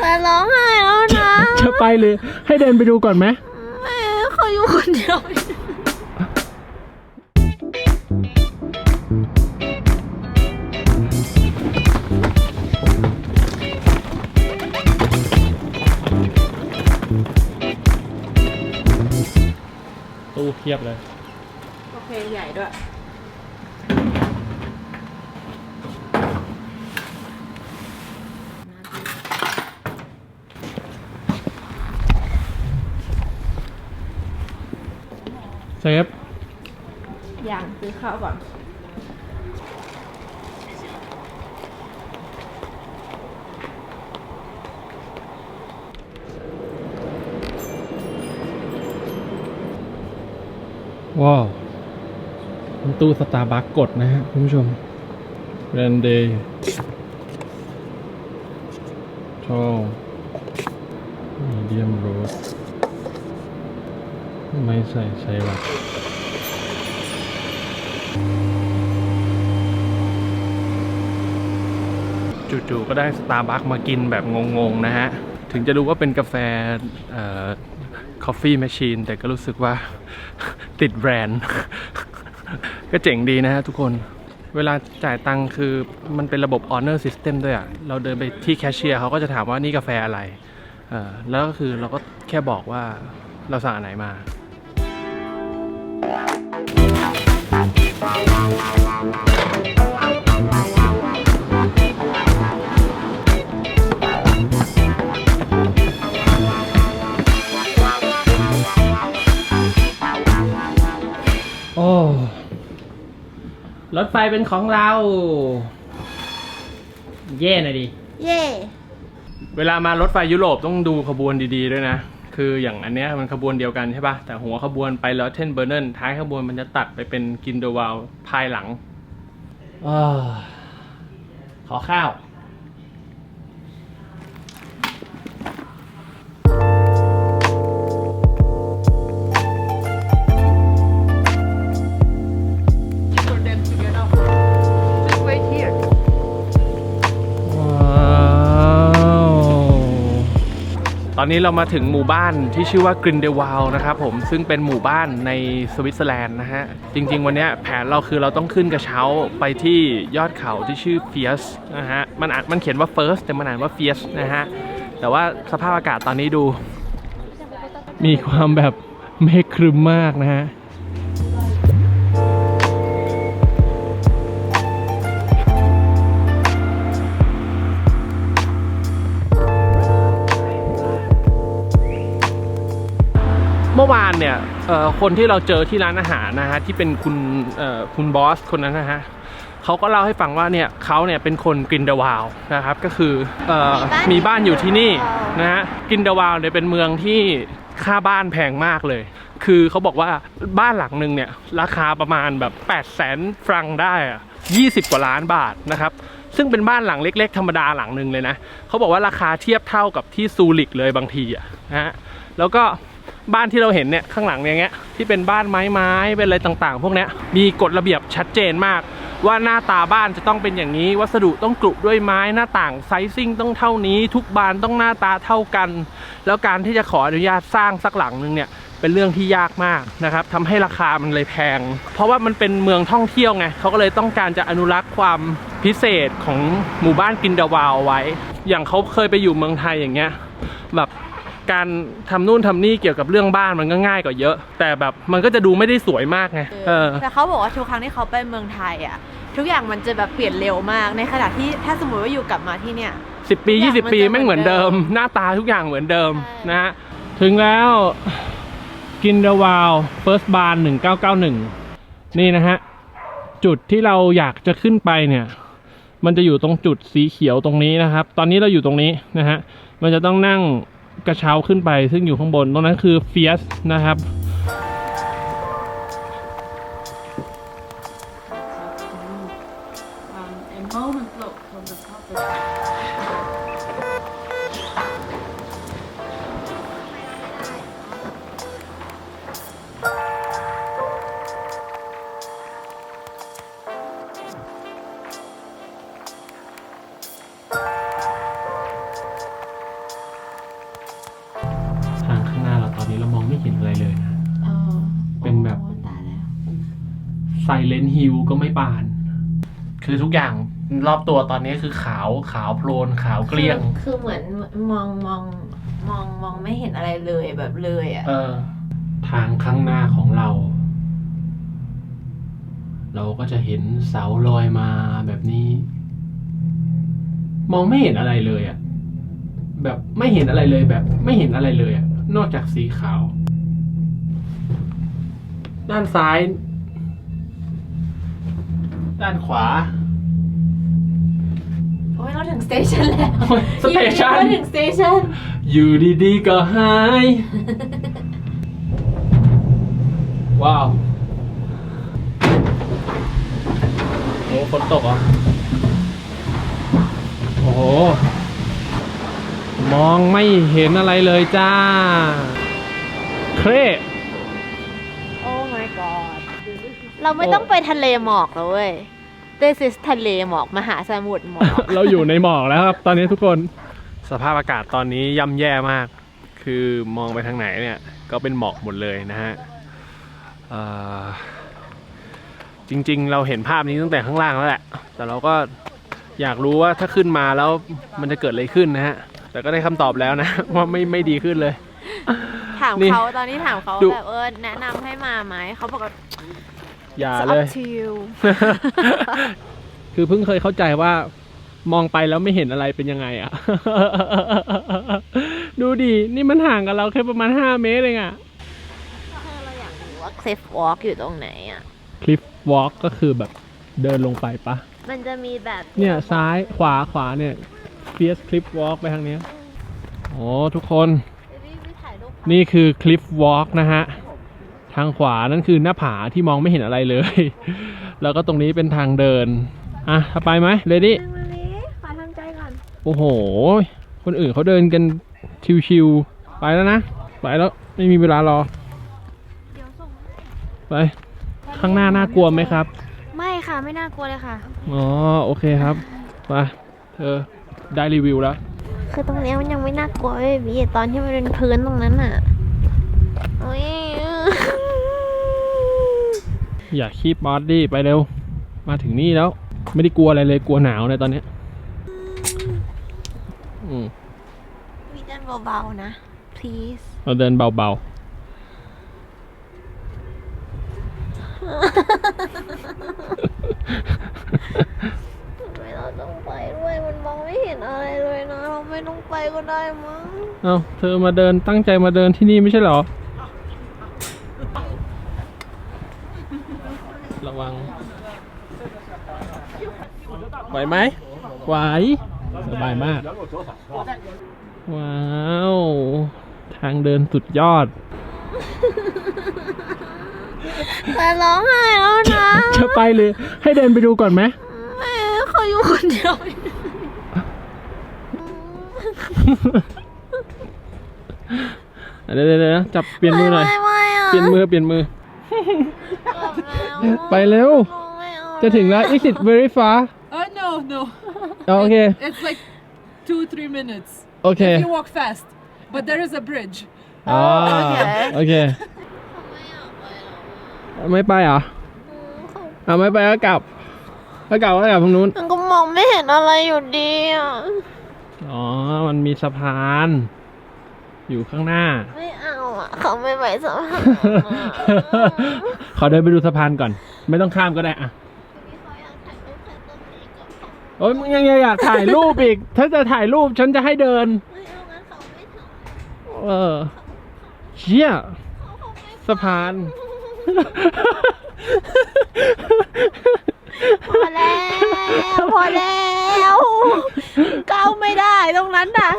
แต่ร้องไห้แล้วนะจะไปหรือให้เดินไปดูก่อนไหมแม่เขาอยู่คนเดียวตู้เทียบเลย โอเค ใหญ่ด้วย เซฟ อย่างซื้อข้าวก่อน ว้าวเป็นตู้สตาร์บัคกดนะฮะคุณผู้ชมแรนเดย์ชอมีเดียมโรส ไม่ใส่ใช่หรอจู่ๆก็ได้สตาร์บัคมากินแบบงงๆนะฮะ ถึงจะรู้ว่าเป็นกาแฟเอ่อ Coffee Machine แต่ก็รู้สึกว่าติดแบรนด์ ก็เจ๋งดีนะฮะทุกคนเวลาจ่ายตังค์คือมันเป็นระบบ Honor System ด้วยอะ่ะ เราเดินไปที่แคชเชียร์เขาก็จะถามว่านี่กาแฟอะไร แล้วก็คือเราก็แค่บอกว่าเราสั่งอันไหนมา โอ้ รถไฟเป็นของเรา เย่หน่อยดิ เย่ เวลามารถไฟยุโรปต้องดูขบวนดีๆด้วยนะ คืออย่างอันเนี้ยมันขบวนเดียวกันใช่ปะแต่หัวขบวนไปแล้วเทนเบอร์เนนท้ายขบวนมันจะตัดไปเป็นกินเดวาลภายหลังอขอข้าว อนนี้เรามาถึงหมู่บ้านที่ชื่อว่ากรินเดวาลนะครับผมซึ่งเป็นหมู่บ้านในสวิตเซอร์แลนด์นะฮะ จริง ๆ วันนี้แผนเราคือเราต้องขึ้นกระเช้าไปที่ยอดเขาที่ชื่อเฟียสนะฮะมันอ่านมันเขียนว่า first แต่มันอ่านว่าเฟียสนะฮะ แต่ว่าสภาพอากาศตอนนี้ดู มีความแบบเมฆครึมมากนะฮะ มื่อวานเนี่ยเอ่อคนที่เราเจอที่ร้านอาหารนะฮะที่เป็นคุณเอ่อคุณบอสคนนั้นนะฮะเขาก็เล่าให้ฟังว่าเนี่ยเขาเนี่ยเป็นคนกรินเดวาลนะครับก็คือเอ่อมีบ้านอยู่ที่นี่นะฮะกรินเดวาลเนี่ยเป็นเมืองที่ค่าบ้านแพงมากเลย คือเขาบอกว่าบ้านหลังหนึ่งเนี่ยราคาประมาณแบบ8 0 0แสนฟรังได้อะ20 กว่าล้านบาทนะครับซึ่งเป็นบ้านหลังเล็ก ๆ ธรรมดาหลังหนึ่งเลยนะเขาบอกว่าราคาเทียบเท่ากับที่ซูริกเลยบางทีอะนะฮะแล้วก็ บ้านที่เราเห็นเนี่ยข้างหลังอย่างเงี้ยที่เป็นบ้านไม้ไม้เป็นอะไรต่างๆ พวกเนี้ยมีกฎระเบียบชัดเจนมาก ว่าหน้าตาบ้านจะต้องเป็นอย่างนี้ วัสดุต้องกรุด้วยไม้หน้าต่างไซซิ่งต้องเท่านี้ ทุกบานต้องหน้าตาเท่ากัน แล้วการที่จะขออนุญาตสร้างสักหลังนึงเนี่ยเป็นเรื่องที่ยากมากนะครับทำให้ราคามันเลยแพง เพราะว่ามันเป็นเมืองท่องเที่ยวไงเขาก็เลยต้องการจะอนุรักษ์ความพิเศษของหมู่บ้านกินดาวาวเอาไว้ อย่างเขาเคยไปอยู่เมืองไทยอย่างเงี้ยแบบ การทำนู่นทำนี่เกี่ยวกับเรื่องบ้านมันก็ง่ายกว่าเยอะ แต่แบบมันก็จะดูไม่ได้สวยมากไงเออแต่เขาบอกว่าทุกครั้งที่เขาไปเมืองไทยอะทุกอย่างมันจะแบบเปลี่ยนเร็วมากในขณะที่ถ้าสมมติว่าอยู่กลับมาที่เนี่ยสิบปีทุกอย่างยี่สิบปีมันจะไม่งเหมือนเดิมเหมือนเดิม หน้าตาทุกอย่างเหมือนเดิมใช่นะฮะถึงแล้วกินเดวาว First Bar 1991นี่นะฮะ จุดที่เราอยากจะขึ้นไปเนี่ย มันจะอยู่ตรงจุดสีเขียวตรงนี้นะครับ ตอนนี้เราอยู่ตรงนี้นะฮะ มันจะต้องนั่ง กระเช้าขึ้นไปซึ่งอยู่ข้างบนตรงนั้นคือเฟียสนะครับ ไซเลนฮิลก็ไม่บาน คือทุกอย่างรอบตัวตอนนี้คือขาวขาวโพลนขาวเกลี้ยงคือคือเหมือนมองมองมองมองไม่เห็นอะไรเลยแบบเลยอะ เออ ทางข้างหน้าของเรา เราก็จะเห็นเสาลอยมาแบบนี้ มองไม่เห็นอะไรเลยอะ่ะ แบบไม่เห็นอะไรเลยแบบ ไม่เห็นอะไรเลยอะ่ะ นอกจากสีขาว ด้านซ้าย ด้านขวา โอ้ยเราถึงสเตชันแล้วโอ้ยสเตชัน เราถึงสเตชันอยู่ดีๆก็หาย ว้าวโอ้ฝนตกเหรอะโอ้โห มองไม่เห็นอะไรเลยจ้า เคร เราไม่ต้องไปทะเลหมอกแล้วเว้ย This is ทะเลหมอกมหาสมุทรหมอก เราอยู่ในหมอกแล้วครับ ตอนนี้ทุกคนสภาพอากาศตอนนี้ย่ำแย่มาก คือมองไปทางไหนเนี่ย ก็เป็นหมอกหมดเลยนะฮะเอ่อจริงๆ เราเห็นภาพนี้ตั้งแต่ข้างล่างแล้วแหละ แต่เราก็อยากรู้ว่าถ้าขึ้นมาแล้วมันจะเกิดอะไรขึ้นนะฮะ แต่ก็ได้คำตอบแล้วนะ ว่าไม่ไม่ดีขึ้นเลย ถามนี่เขาตอนนี้ถามเขาดูแบบเออแนะนำให้มาไหมเขาบอกว่า อย่า It's เลย up to you คือเพิ่งเคยเข้าใจว่ามองไปแล้วไม่เห็นอะไรเป็นยังไงอะ ดูดินี่มันห่างกับเราแค่ประมาณ 5 เมตรเองอะ เราอยากรู้ว่า cliff walk อยู่ตรงไหนอะ คลิปวอล์กก็คือแบบเดินลงไปปะ มันจะมีแบบ เนี่ย ซ้ายขวาขวาเนี่ยเฟียสคลิปวอล์กไปทางเนี้ย โอ้ ทุกคนรีบไปถ่ายรูปนี่คือคลิปวอล์กนะฮะ ทางขวานั่นคือหน้าผาที่มองไม่เห็นอะไรเลย แล้วก็ตรงนี้เป็นทางเดิน อะถ้าไปไหมเลดี้นั่งมานี้ขอทำใจก่อน โอ้โห คนอื่นเขาเดินกันชิวๆ ไปแล้วนะ ไปแล้วไม่มีเวลารอเดี๋ยวส่งไป ข้างหน้าน่ากลัวไหมครับ ไม่ค่ะไม่น่ากลัวเลยค่ะ อ๋อโอเคครับ ไปเธอได้รีวิวแล้ว คือตรงเนี้ยมันยังไม่น่ากลัวเว้ยบีตอนที่มันเป็นพื้นตรงนั้นอะโอ้ย อย่าคีบบอสดี้ไปเร็ว มาถึงนี่แล้ว ไม่ได้กลัวอะไรเลยกลัวหนาวในตอนเนี้ยอืมมีเดินเบาๆนะ please เราเดินเบาทำไมเราต้องไปด้วยมันมองไม่เห็นอะไรเลยนะ เราไม่ต้องไปก็ได้มั้งๆเอ้าเธอมาเดินตั้งใจมาเดินที่นี่ไม่ใช่เหรอ ระวัง ไหวไหม ไหว สบายมาก ว้าว ทางเดินสุดยอด แต่ร้องไห้แล้วนะจะไปเลย ให้เดินไปดูก่อนไหมแม่เขาอยู่คนเดียวเดี๋ยวเดี๋ยวเดี๋ยวจับเปลี่ยนมือหน่อย ไม่ไม่อะ เปลี่ยนมือ เปลี่ยนมือ ไปเร็วไม่เอาจะถึงแล้ว is it very far Oh no, no. อ๋อโอเค It's like two, three minutes. โอเค If you walk fast. But there is a bridge. อ๋อโอเค ไม่ไปเหรออ่าไม่ไปก็กลับก็กลับก็กลับตรงนู้น มันก็มองไม่เห็นอะไรอยู่ดีอะ อ๋อ มันมีสะพาน อยู่ข้างหน้า ไม่เอา อะเขาไม่ไปสะพานขอเดินไปดูสะพานก่อน ไม่ต้องข้ามก็ได้อะโอ้ยมึงยังอยากถ่ายรูปอีก ถ้าจะถ่ายรูปฉันจะให้เดินเออเชี่ยสะพาน พอแล้ว พอแล้ว ก้าวไม่ได้ตรงนั้นน่ะ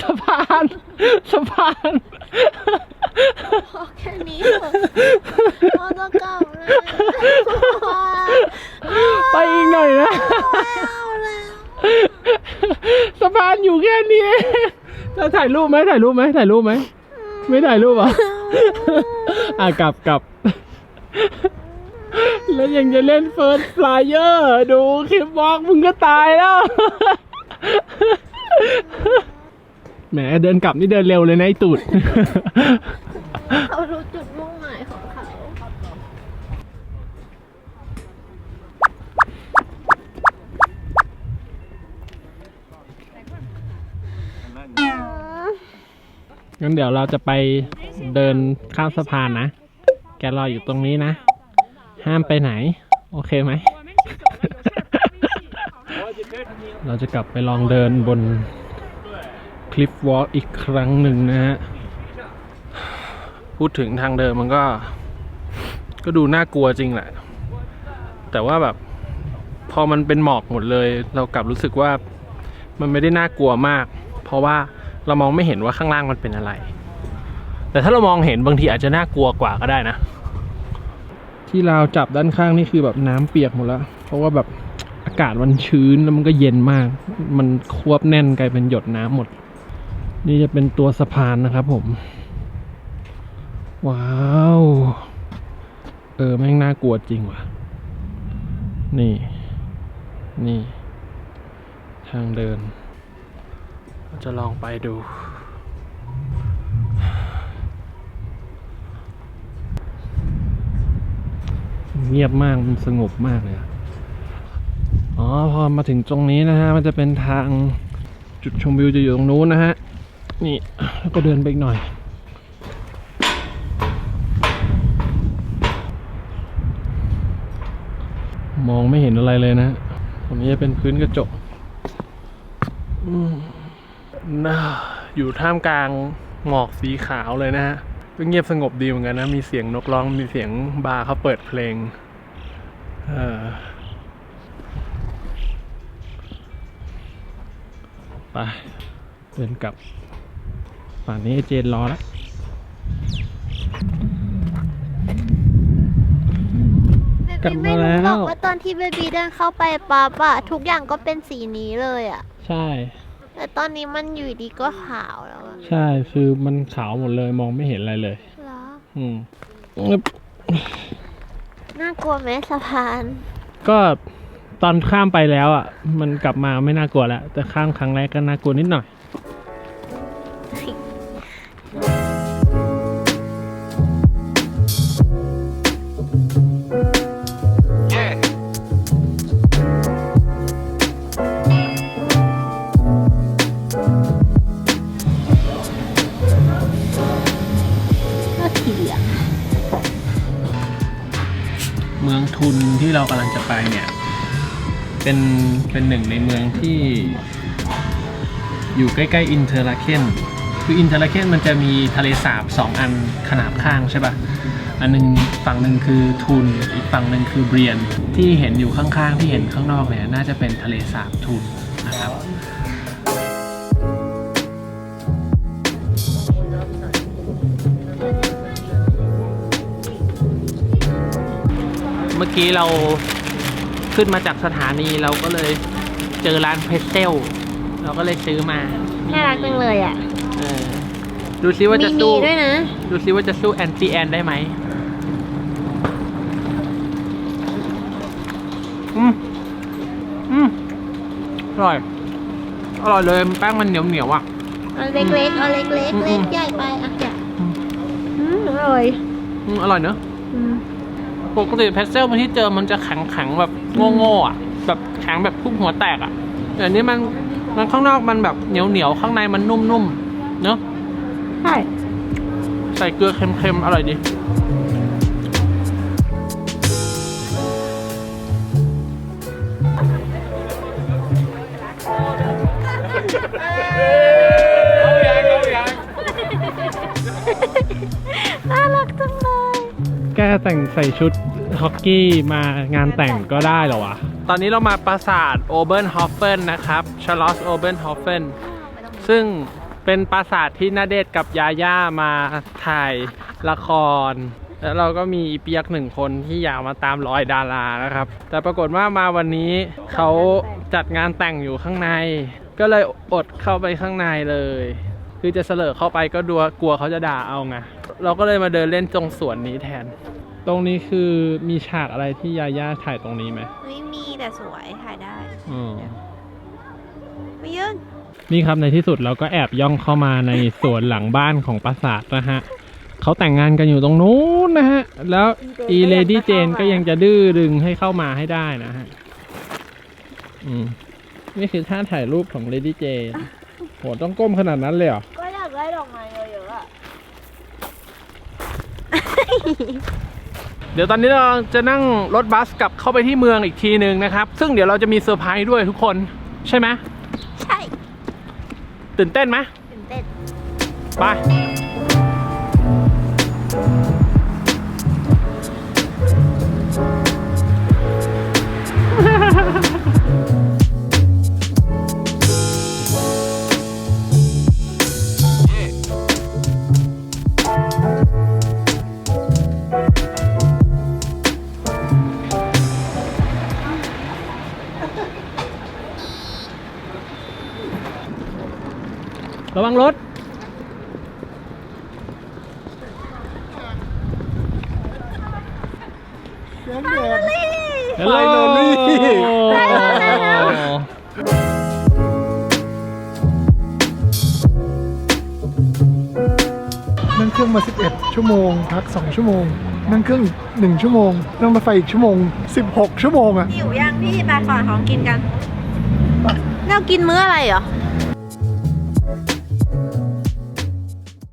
สะพานสะพานพอแค่นี้เถอะพอจะกลับแล้วไปอีกหน่อยนะเอาแล้วสะพานอยู่แค่นี้เองจะถ่ายรูปไหมถ่ายรูปไหมถ่ายรูปไหมไม่ถ่ายรูปเหรอะอะกลับกลับ แล้วยังจะเล่นเฟิร์สฟลายเออร์ดูคลิปวอล์กมึงก็ตายแล้ว แหมเดินกลับนี่เดินเร็วเลยนะไอ้ตูด เขารู้จุดมุ่งหมายของเขา งั้นเดี๋ยวเราจะไปเดินข้ามสะพานนะ แกรออยู่ตรงนี้นะ ห้ามไปไหน โอเคไหม เราจะกลับไปลองเดินบนคลิฟวอล์กอีกครั้งหนึ่งนะฮะ พูดถึงทางเดินมันก็ ก็ดูน่ากลัวจริงแหละ แต่ว่าแบบ พอมันเป็นหมอกหมดเลย เรากลับรู้สึกว่ามันไม่ได้น่ากลัวมาก เพราะว่าเรามองไม่เห็นว่าข้างล่างมันเป็นอะไร แต่ถ้าเรามองเห็นบางทีอาจจะน่ากลัวกว่าก็ได้นะ ที่เราวจับด้านข้างนี่คือแบบน้ำเปียกหมดแล้ว เพราะว่าแบบอากาศมันชื้นแล้วมันก็เย็นมาก มันควบแน่นกลายเป็นหยดน้ำหมด นี่จะเป็นตัวสะพานนะครับผม ว้าว เออแม่งน่ากลัวจริงว่ะ นี่ นี่ ทางเดินเราจะลองไปดู เงียบมากมันสงบมากเลยอ๋อพอมาถึงตรงนี้นะฮะมันจะเป็นทางจุดชมวิวจะอยู่ตรงนู้นนะฮะนี่แล้วก็เดินไปอีกหน่อยมองไม่เห็นอะไรเลยนะตรงนี้จะเป็นพื้นกระจกอืมน่าอยู่ท่ามกลางหมอกสีขาวเลยนะฮะ ก็เงียบสงบดีเหมือนกันนะ มีเสียงนกร้อง มีเสียงบาร์เขาเปิดเพลงเออไปเดินกลับป่านนี้ไอ้เจนรอแล้วกลับมาแล้วไม่รู้บอกว่าตอนที่เบบีเดินเข้าไปปั๊บอะทุกอย่างก็เป็นสีนี้เลยอะใช่ แต่ตอนนี้มันอยู่ดีก็ขาวแล้วอะ ใช่คือมันขาวหมดเลยมองไม่เห็นอะไรเลย เหรอ อืมอึ๊บน่ากลัวไหมสะพาน ก็ตอนข้ามไปแล้วอะ มันกลับมาไม่น่ากลัวแล้ว แต่ข้ามครั้งแรกก็น่ากลัวนิดหน่อย ที่เรากำลังจะไปเนี่ยเป็นเป็นหนึ่งในเมืองที่อยู่ใกล้ๆอินเทอร์ลาเคนคืออินเทอร์ลาเคนมันจะมีทะเลสาบสองอันขนาบข้างใช่ปะ่ะอันหนึงฝั่งหนึ่งคือทุนอีกฝั่งหนึ่งคือเบรียนที่เห็นอยู่ข้างๆ ที่เห็นข้างนอกเนี่ยน่าจะเป็นทะเลสาบทุนนะครับเมื่อกี้เรา ขึ้นมาจากสถานีเราก็เลยเจอร้านเพรสเซลเราก็เลยซื้อมาน่ารักจังเลยอะเออดูซิว่ามีจะมีสู้ด้วยนะ ดูซิว่าจะสู้แอนตี้แอนได้ไหมอืมอืมอร่อย อร่อยเลยแป้งมันเหนียวเหนียวๆอะเอาเล็กๆเอาเล็กๆเล็กอืมเล็กใหญ่ไปอะใหญ่อืมอร่อยอืมอร่อยเนอะอืมปกติเพรสเซลมันที่เจอมันจะแข็งแข็งๆแบบ โง่ๆอะ แบบแข็งแบบพุ่มหัวแตกอะแต่อันนี้มันมันข้างนอกมันแบบเหนียวเหนียวๆข้างในมันนุ่มๆเนอะใช่ใส่เกลือเค็มๆอร่อยดีน่ารักจังเลย แกแต่งใส่ชุด ฮอกกี้มางานแต่งก็ได้เหรอวะ ตอนนี้เรามาปราสาทโอเบิร์นฮอฟเฟนนะครับชาร์ลอสโอเบิร์นฮอฟเฟนซึ่งเป็นปราสาทที่นาเดชกับยาย่ามาถ่ายละคร แล้วเราก็มีอีเปียกหนึ่งคนที่อยากมาตามรอยดารานะครับ แต่ปรากฏว่ามาวันนี้เขาจัดงานแต่งอยู่ข้างใน ก็เลยอดเข้าไปข้างในเลย คือจะเสลอเข้าไปก็ดัวกลัวเขาจะด่าเอาไงเราก็เลยมาเดินเล่นตรงสวนนี้แทน ตรงนี้คือมีฉากอะไรที่ยาย่าถ่ายตรงนี้ไหมไม่มีแต่สวยถ่ายได้อืมไม่ยืนนี่ครับในที่สุดเราก็แอบย่องเข้ามาในสวนหลังบ้านของปราสาทนะฮะเขาแต่งงานกันอยู่ตรงนู้นนะฮะ แล้วอีเลดี้เจนก็ยังจะดื้อดึงให้เข้ามาให้ได้นะฮะอืมนี่คือท่าถ่ายรูปของเลดี้เจนโหต้องก้มขนาดนั้นเลยเหรอ ก็อยากได้ดอกไม้เยอะๆอะ เดี๋ยวตอนนี้เราจะนั่งรถบัสกลับเข้าไปที่เมืองอีกทีหนึ่งนะครับ ซึ่งเดี๋ยวเราจะมีเซอร์ไพรส์ด้วยทุกคนใช่ไหมใช่ ตื่นเต้นไหมตื่นเต้นไป ระวังรถฮัลโหลนั่งเครื่องมา 11 ชั่วโมง พัก 2 ชั่วโมง นั่งเครื่องอีก1ชั่วโมง นั่งรถไฟอีกชั่วโมง 16 ชั่วโมงอะหิวยังพี่ไปขอของกินกัน เรากินมื้ออะไรเหรอ